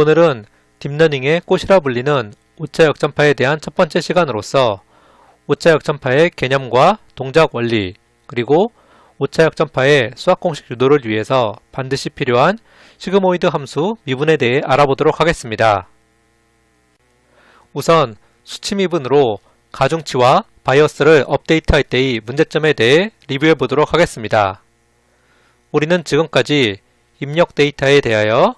오늘은 딥러닝의 꽃이라 불리는 오차 역전파에 대한 첫 번째 시간으로서 오차 역전파의 개념과 동작 원리 그리고 오차 역전파의 수학 공식 유도를 위해서 반드시 필요한 시그모이드 함수 미분에 대해 알아보도록 하겠습니다. 우선 수치 미분으로 가중치와 바이어스를 업데이트할 때의 문제점에 대해 리뷰해 보도록 하겠습니다. 우리는 지금까지 입력 데이터에 대하여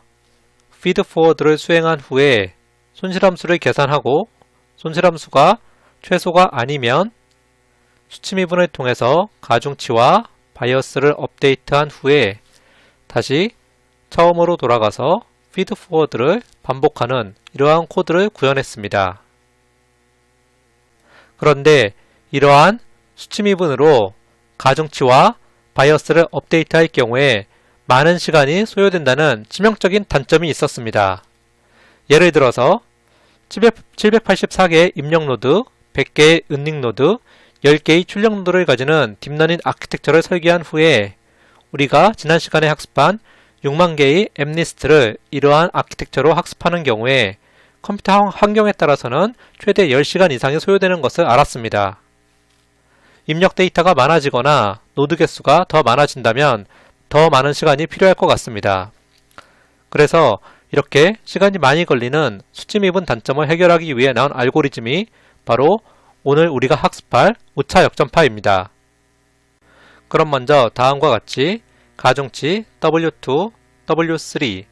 feed forward를 수행한 후에 손실함수를 계산하고 손실함수가 최소가 아니면 수치 미분을 통해서 가중치와 바이어스를 업데이트한 후에 다시 처음으로 돌아가서 feed forward를 반복하는 이러한 코드를 구현했습니다. 그런데 이러한 수치 미분으로 가중치와 바이어스를 업데이트할 경우에 많은 시간이 소요된다는 치명적인 단점이 있었습니다. 예를 들어서 784개의 입력 노드, 100개의 은닉 노드, 10개의 출력 노드를 가지는 딥러닝 아키텍처를 설계한 후에 우리가 지난 시간에 학습한 6만 개의 앱리스트를 이러한 아키텍처로 학습하는 경우에 컴퓨터 환경에 따라서는 최대 10시간 이상이 소요되는 것을 알았습니다. 입력 데이터가 많아지거나 노드 개수가 더 많아진다면 더 많은 시간이 필요할 것 같습니다. 그래서 이렇게 시간이 많이 걸리는 수치 미분 단점을 해결하기 위해 나온 알고리즘이 바로 오늘 우리가 학습할 오차 역전파입니다. 그럼 먼저 다음과 같이 가중치 W2, W3,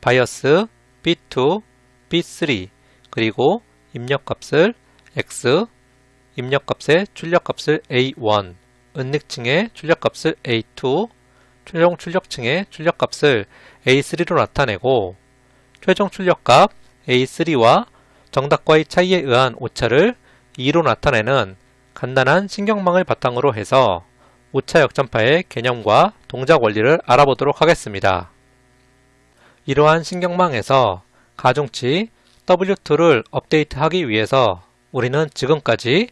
바이어스 B2, B3 그리고 입력값을 X, 입력값의 출력값을 A1, 은닉층의 출력값을 A2, 최종 출력층의 출력값을 A3로 나타내고 최종 출력값 A3와 정답과의 차이에 의한 오차를 2로 나타내는 간단한 신경망을 바탕으로 해서 오차 역전파의 개념과 동작 원리를 알아보도록 하겠습니다. 이러한 신경망에서 가중치 W2를 업데이트하기 위해서 우리는 지금까지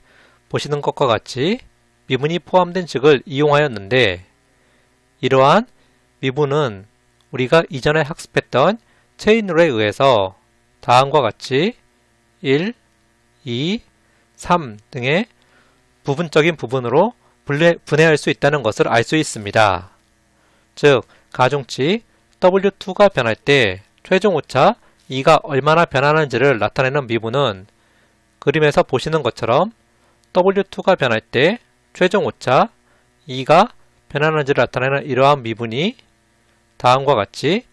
보시는 것과 같이 미분이 포함된 식을 이용하였는데 이러한 미분은 우리가 이전에 학습했던 체인룰에 의해서 다음과 같이 1, 2, 3 등의 부분적인 부분으로 분해할 수 있다는 것을 알 수 있습니다. 즉, 가중치 W2가 변할 때 최종 오차 2가 얼마나 변하는지를 나타내는 미분은 그림에서 보시는 것처럼 W2가 변할 때 최종 오차 2가 변하는지를 나타내는 이러한 미분이 다음과 같이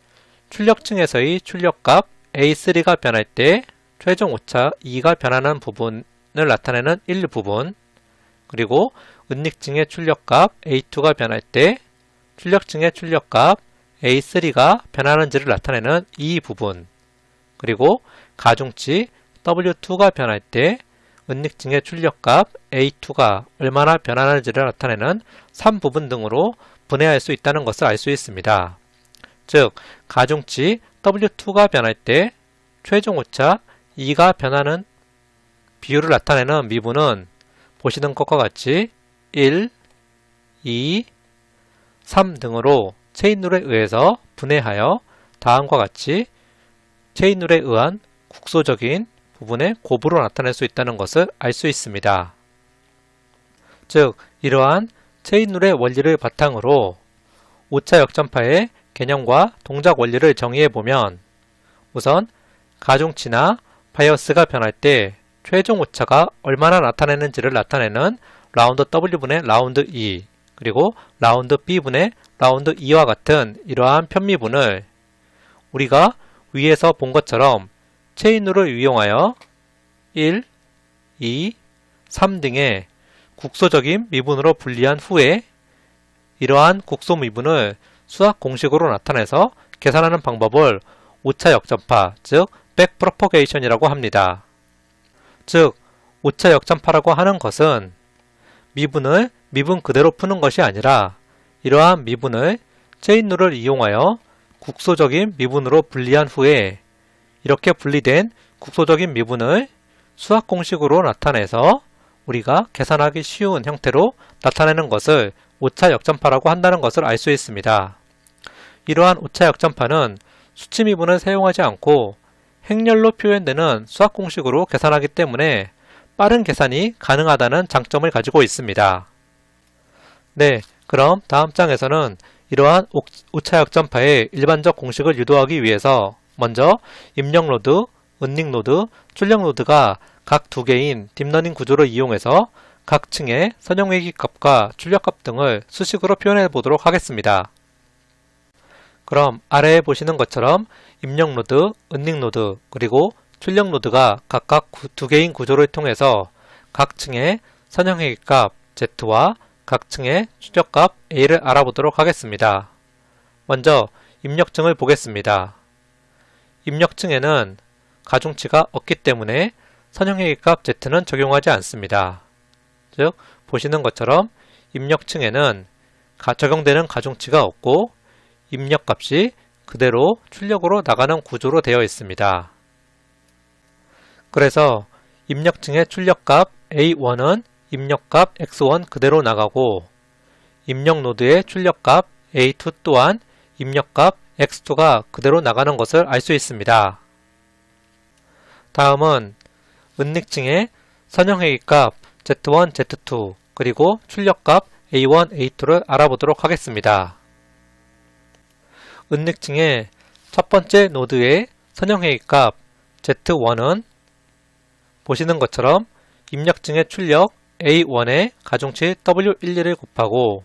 출력층에서의 출력값 A3가 변할 때 최종 오차 2가 변하는 부분을 나타내는 일부분 그리고 은닉층의 출력값 A2가 변할 때 출력층의 출력값 A3가 변하는지를 나타내는 이 부분 그리고 가중치 W2가 변할 때 은닉층의 출력값 A2가 얼마나 변하는지를 나타내는 3부분 등으로 분해할 수 있다는 것을 알 수 있습니다. 즉, 가중치 W2가 변할 때 최종 오차 2가 변하는 비율을 나타내는 미분은 보시는 것과 같이 1, 2, 3 등으로 체인룰에 의해서 분해하여 다음과 같이 체인룰에 의한 국소적인 부분의 곱으로 나타낼 수 있다는 것을 알 수 있습니다. 즉, 이러한 체인룰의 원리를 바탕으로 오차 역전파의 개념과 동작 원리를 정의해 보면 우선 가중치나 바이어스가 변할 때 최종 오차가 얼마나 나타내는지를 나타내는 라운드 W분의 라운드 E 그리고 라운드 B분의 라운드 E와 같은 이러한 편미분을 우리가 위에서 본 것처럼 체인룰을 이용하여 1, 2, 3 등의 국소적인 미분으로 분리한 후에 이러한 국소 미분을 수학 공식으로 나타내서 계산하는 방법을 오차 역전파, 즉 백프로퍼게이션이라고 합니다. 즉 오차 역전파라고 하는 것은 미분을 미분 그대로 푸는 것이 아니라 이러한 미분을 체인 룰을 이용하여 국소적인 미분으로 분리한 후에 이렇게 분리된 국소적인 미분을 수학 공식으로 나타내서 우리가 계산하기 쉬운 형태로 나타내는 것을 오차 역전파라고 한다는 것을 알 수 있습니다. 이러한 오차 역전파는 수치 미분을 사용하지 않고 행렬로 표현되는 수학 공식으로 계산하기 때문에 빠른 계산이 가능하다는 장점을 가지고 있습니다. 네, 그럼 다음 장에서는 이러한 오- 오차역 전파의 일반적 공식을 유도하기 위해서 먼저 입력 노드, 은닉 노드, 출력 노드가 각 두 개인 딥러닝 구조를 이용해서 각 층의 선형회기 값과 출력 값 등을 수식으로 표현해 보도록 하겠습니다. 그럼 아래에 보시는 것처럼 입력 노드, 은닉 노드, 그리고 출력 노드가 각각 구- 두 개인 구조를 통해서 각 층의 선형회기 값 Z와 각 층의 출력값 A를 알아보도록 하겠습니다. 먼저 입력층을 보겠습니다. 입력층에는 가중치가 없기 때문에 선형회기 값 Z는 적용하지 않습니다. 즉 보시는 것처럼 입력층에는 가- 적용되는 가중치가 없고 입력값이 그대로 출력으로 나가는 구조로 되어 있습니다. 그래서 입력층의 출력값 A1은 입력값 X1 그대로 나가고 입력 노드의 출력값 A2 또한 입력값 X2가 그대로 나가는 것을 알 수 있습니다. 다음은 은닉층의 선형회기 값 Z1, Z2 그리고 출력값 A1, A2를 알아보도록 하겠습니다. 은닉층의 첫 번째 노드의 선형회기 값 Z1은 보시는 것처럼 입력층의 출력 A1의 가중치 W12를 곱하고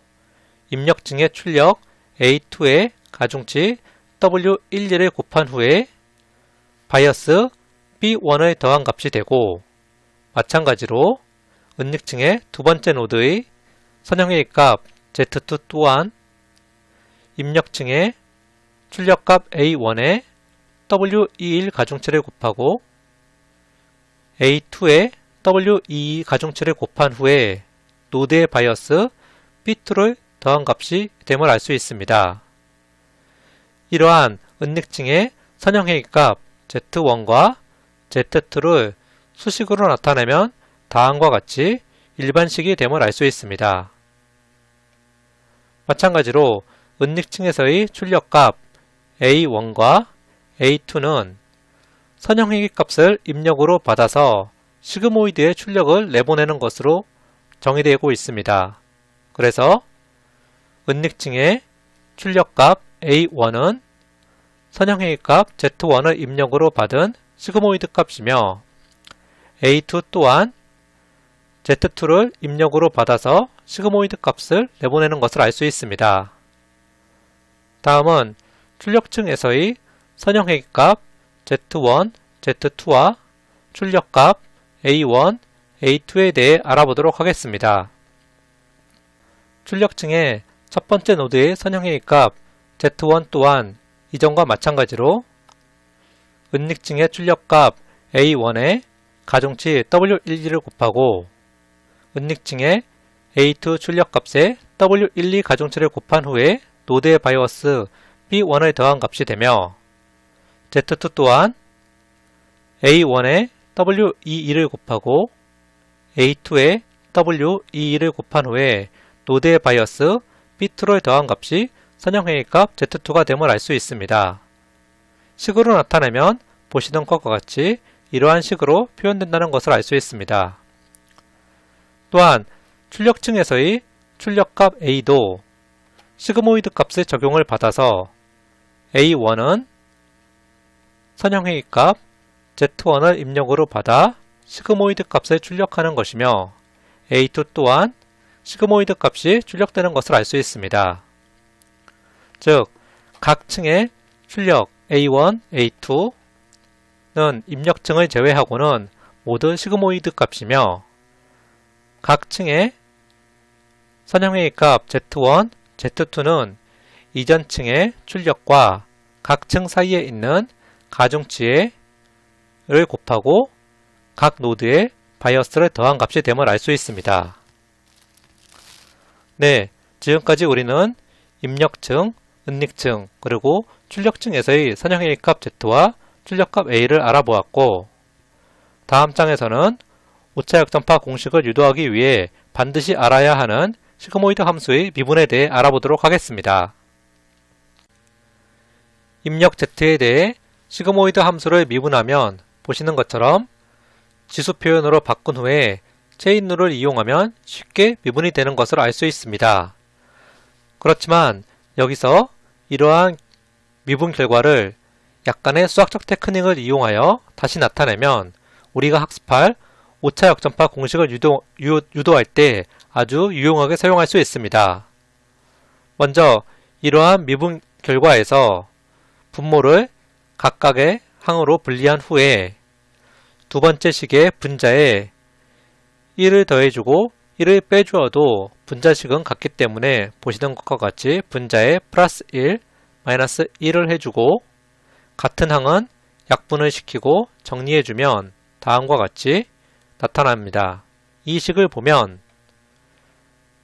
입력층의 출력 A2의 가중치 W12를 곱한 후에 바이어스 B1을 더한 값이 되고 마찬가지로 은닉층의 두 번째 노드의 선형의 값 Z2 또한 입력층의 출력값 A1의 W21 가중치를 곱하고 A2의 W22 가중치를 곱한 후에 노드의 바이어스 B2를 더한 값이 됨을 알 수 있습니다. 이러한 은닉층의 선형회기 값 Z1과 Z2를 수식으로 나타내면 다음과 같이 일반식이 됨을 알 수 있습니다. 마찬가지로 은닉층에서의 출력값 A1과 A2는 선형회기 값을 입력으로 받아서 시그모이드의 출력을 내보내는 것으로 정의되고 있습니다. 그래서 은닉층의 출력값 A1은 선형회기 값 Z1을 입력으로 받은 시그모이드 값이며 A2 또한 Z2를 입력으로 받아서 시그모이드 값을 내보내는 것을 알 수 있습니다. 다음은 출력층에서의 선형회기 값 Z1, Z2와 출력값 A1, A2에 대해 알아보도록 하겠습니다. 출력층의 첫 번째 노드의 선형회기 값 Z1 또한 이전과 마찬가지로 은닉층의 출력값 A1에 가중치 W12를 곱하고 은닉층의 A2 출력값에 W12 가중치를 곱한 후에 노드의 바이오스 B1을 더한 값이 되며 Z2 또한 A1에 W22를 곱하고 A2에 W22를 곱한 후에 노드의 바이어스 B2를 더한 값이 선형회의 값 Z2가 됨을 알 수 있습니다. 식으로 나타내면 보시는 것과 같이 이러한 식으로 표현된다는 것을 알 수 있습니다. 또한 출력층에서의 출력값 A도 시그모이드 값의 적용을 받아서 A1은 선형회의 값 Z1을 입력으로 받아 시그모이드 값을 출력하는 것이며 A2 또한 시그모이드 값이 출력되는 것을 알 수 있습니다. 즉, 각 층의 출력 A1, A2는 입력층을 제외하고는 모두 시그모이드 값이며 각 층의 선형회의 값 Z1, Z2는 이전 층의 출력과 각 층 사이에 있는 가중치의 를 곱하고 각 노드의 바이어스를 더한 값이 됨을 알 수 있습니다. 네, 지금까지 우리는 입력층, 은닉층, 그리고 출력층에서의 선형의 값 Z와 출력값 A를 알아보았고 다음 장에서는 오차역전파 공식을 유도하기 위해 반드시 알아야 하는 시그모이드 함수의 미분에 대해 알아보도록 하겠습니다. 입력 Z에 대해 시그모이드 함수를 미분하면 보시는 것처럼 지수 표현으로 바꾼 후에 체인 룰을 이용하면 쉽게 미분이 되는 것을 알 수 있습니다. 그렇지만 여기서 이러한 미분 결과를 약간의 수학적 테크닉을 이용하여 다시 나타내면 우리가 학습할 오차 역전파 공식을 유도, 유, 유도할 때 아주 유용하게 사용할 수 있습니다. 먼저 이러한 미분 결과에서 분모를 각각의 항으로 분리한 후에 두 번째 식의 분자에 1을 더해주고 1을 빼주어도 분자식은 같기 때문에 보시는 것과 같이 분자에 플러스 1, 마이너스 1을 해주고 같은 항은 약분을 시키고 정리해주면 다음과 같이 나타납니다. 이 식을 보면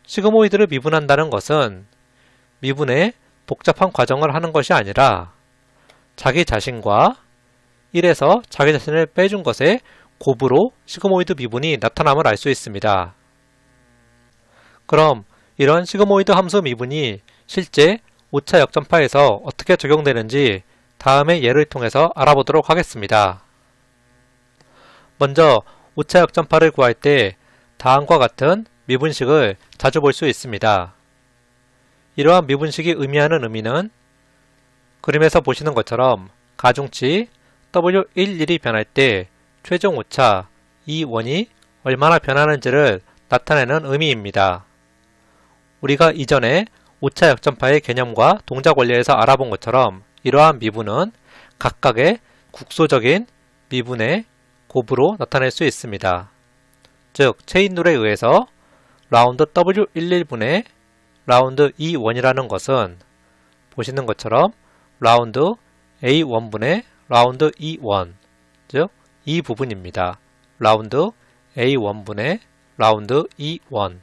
시그모이드를 미분한다는 것은 미분의 복잡한 과정을 하는 것이 아니라 자기 자신과 1에서 자기 자신을 빼준 것의 곱으로 시그모이드 미분이 나타남을 알 수 있습니다. 그럼 이런 시그모이드 함수 미분이 실제 오차 역전파에서 어떻게 적용되는지 다음의 예를 통해서 알아보도록 하겠습니다. 먼저 오차 역전파를 구할 때 다음과 같은 미분식을 자주 볼 수 있습니다. 이러한 미분식이 의미하는 의미는 그림에서 보시는 것처럼 가중치 W11이 변할 때 최종 오차 E1이 얼마나 변하는지를 나타내는 의미입니다. 우리가 이전에 오차 역전파의 개념과 동작 원리에서 알아본 것처럼 이러한 미분은 각각의 국소적인 미분의 곱으로 나타낼 수 있습니다. 즉, 체인룰에 의해서 라운드 W11분의 라운드 E1이라는 것은 보시는 것처럼 라운드 A1분의 라운드 E1, 즉, 이 부분입니다. 라운드 A1분의 라운드 E1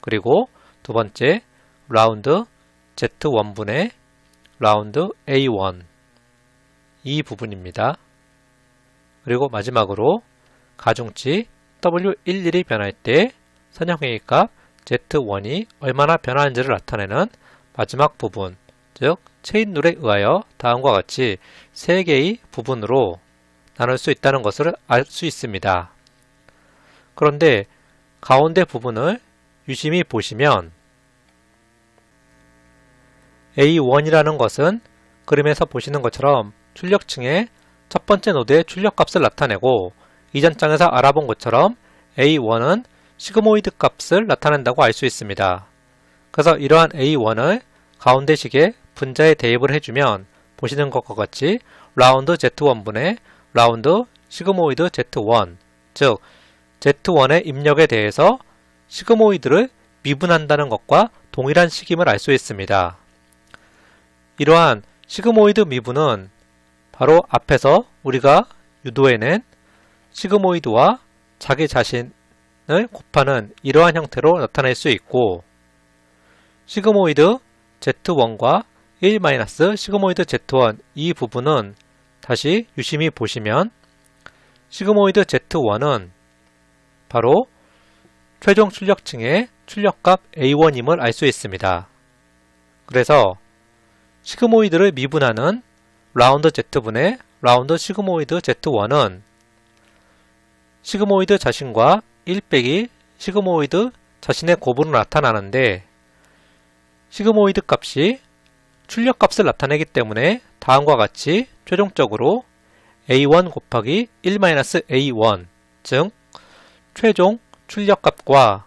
그리고 두 번째 라운드 Z1분의 라운드 A1 이 부분입니다. 그리고 마지막으로 가중치 W11이 변할 때 선형회의 값 Z1이 얼마나 변하는지를 나타내는 마지막 부분, 즉 체인 룰에 의하여 다음과 같이 세 개의 부분으로 나눌 수 있다는 것을 알 수 있습니다. 그런데 가운데 부분을 유심히 보시면 A1이라는 것은 그림에서 보시는 것처럼 출력층의 첫 번째 노드의 출력값을 나타내고 이전 장에서 알아본 것처럼 A1은 시그모이드 값을 나타낸다고 알 수 있습니다. 그래서 이러한 A1을 가운데 식에 분자에 대입을 해주면 보시는 것과 같이 라운드 Z1분의 라운드 시그모이드 Z1 즉 Z1의 입력에 대해서 시그모이드를 미분한다는 것과 동일한 식임을 알 수 있습니다. 이러한 시그모이드 미분은 바로 앞에서 우리가 유도해낸 시그모이드와 자기 자신을 곱하는 이러한 형태로 나타낼 수 있고 시그모이드 Z1과 1 시그모이드 Z1 이 부분은 다시 유심히 보시면 시그모이드 Z1은 바로 최종 출력층의 출력값 A1임을 알 수 있습니다. 그래서 시그모이드를 미분하는 라운드 Z분의 라운드 시그모이드 Z1은 시그모이드 자신과 1 빼기 시그모이드 자신의 곱으로 나타나는데 시그모이드 값이 출력 값을 나타내기 때문에 다음과 같이 최종적으로 a1 곱하기 1-a1 즉 최종 출력값과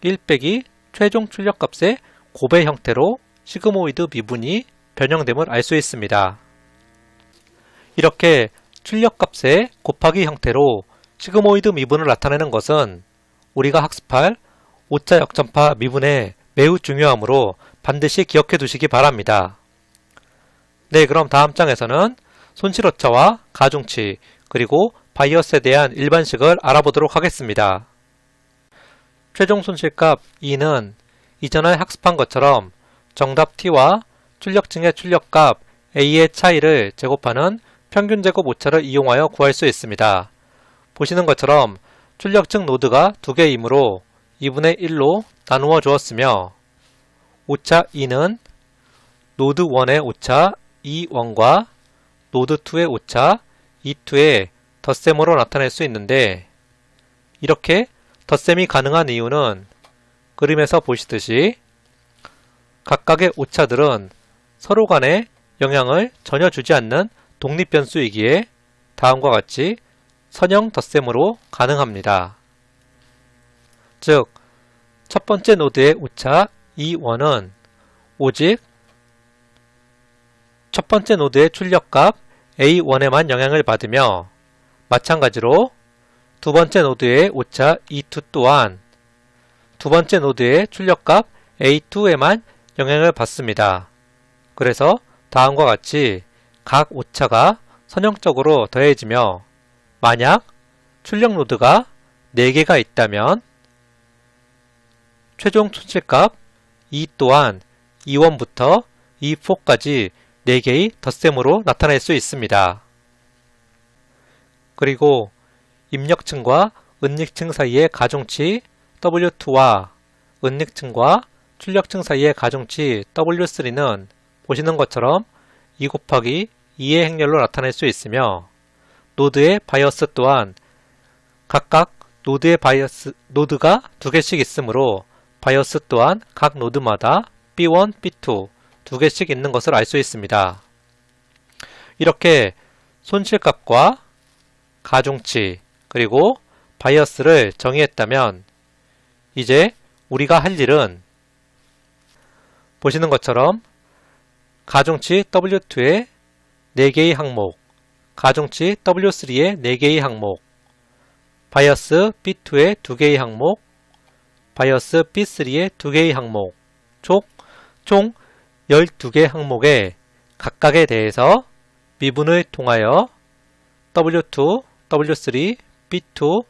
1 빼기 최종 출력값의 곱의 형태로 시그모이드 미분이 변형됨을 알 수 있습니다. 이렇게 출력값의 곱하기 형태로 시그모이드 미분을 나타내는 것은 우리가 학습할 오차 역전파 미분에 매우 중요하므로 반드시 기억해 두시기 바랍니다. 네, 그럼 다음 장에서는 손실오차와 가중치, 그리고 바이어스에 대한 일반식을 알아보도록 하겠습니다. 최종 손실값 2는 이전에 학습한 것처럼 정답 t와 출력층의 출력값 a의 차이를 제곱하는 평균 제곱 오차를 이용하여 구할 수 있습니다. 보시는 것처럼 출력층 노드가 두 개이므로 2분의 1로 나누어 주었으며 오차 2는 노드 1의 오차 2원과 노드 2의 오차, E2의 덧셈으로 나타낼 수 있는데 이렇게 덧셈이 가능한 이유는 그림에서 보시듯이 각각의 오차들은 서로 간에 영향을 전혀 주지 않는 독립변수이기에 다음과 같이 선형 덧셈으로 가능합니다. 즉, 첫 번째 노드의 오차 E1은 오직 첫 번째 노드의 출력값 A1에만 영향을 받으며 마찬가지로 두 번째 노드의 오차 E2 또한 두 번째 노드의 출력값 A2에만 영향을 받습니다. 그래서 다음과 같이 각 오차가 선형적으로 더해지며 만약 출력 노드가 4개가 있다면 최종 손실값 E 또한 E1부터 E4까지 4개의 덧셈으로 나타낼 수 있습니다. 그리고 입력층과 은닉층 사이의 가중치 W2와 은닉층과 출력층 사이의 가중치 W3는 보시는 것처럼 2 곱하기 2의 행렬로 나타낼 수 있으며 노드의 바이어스 또한 각각 노드의 바이어스, 노드가 두 개씩 있으므로 바이어스 또한 각 노드마다 B1, B2 두 개씩 있는 것을 알 수 있습니다. 이렇게 손실값과 가중치 그리고 바이어스를 정의했다면 이제 우리가 할 일은 보시는 것처럼 가중치 W2의 4개의 항목, 가중치 W3의 4개의 항목, 바이어스 B2의 2개의 항목, 바이어스 B3의 2개의 항목, 총, 총 12개 항목의 각각에 대해서 미분을 통하여 W2, W3, B2,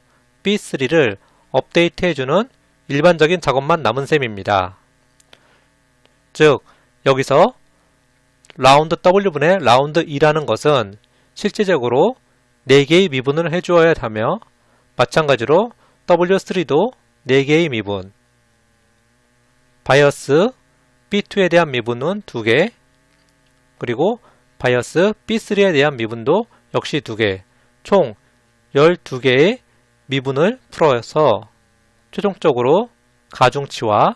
B3를 업데이트해주는 일반적인 작업만 남은 셈입니다. 즉, 여기서 라운드 W분의 라운드 2라는 것은 실제적으로 4개의 미분을 해주어야 하며 마찬가지로 W3도 4개의 미분 바이어스 B2에 대한 미분은 2개 그리고 바이어스 B3에 대한 미분도 역시 2개 총 12개의 미분을 풀어서 최종적으로 가중치와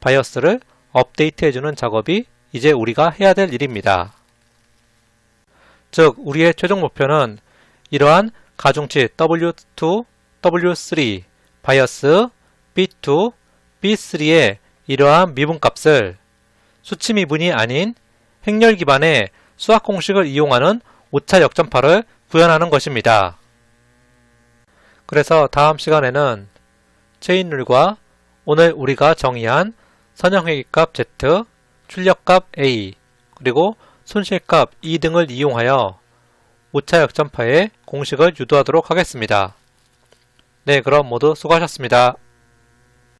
바이어스를 업데이트해주는 작업이 이제 우리가 해야 될 일입니다. 즉, 우리의 최종 목표는 이러한 가중치 W2, W3, 바이어스, B2, B3의 이러한 미분값을 수치 미분이 아닌 행렬 기반의 수학 공식을 이용하는 오차 역전파를 구현하는 것입니다. 그래서 다음 시간에는 체인룰과 오늘 우리가 정의한 선형회계값 Z, 출력값 A, 그리고 손실값 E 등을 이용하여 오차 역전파의 공식을 유도하도록 하겠습니다. 네, 그럼 모두 수고하셨습니다.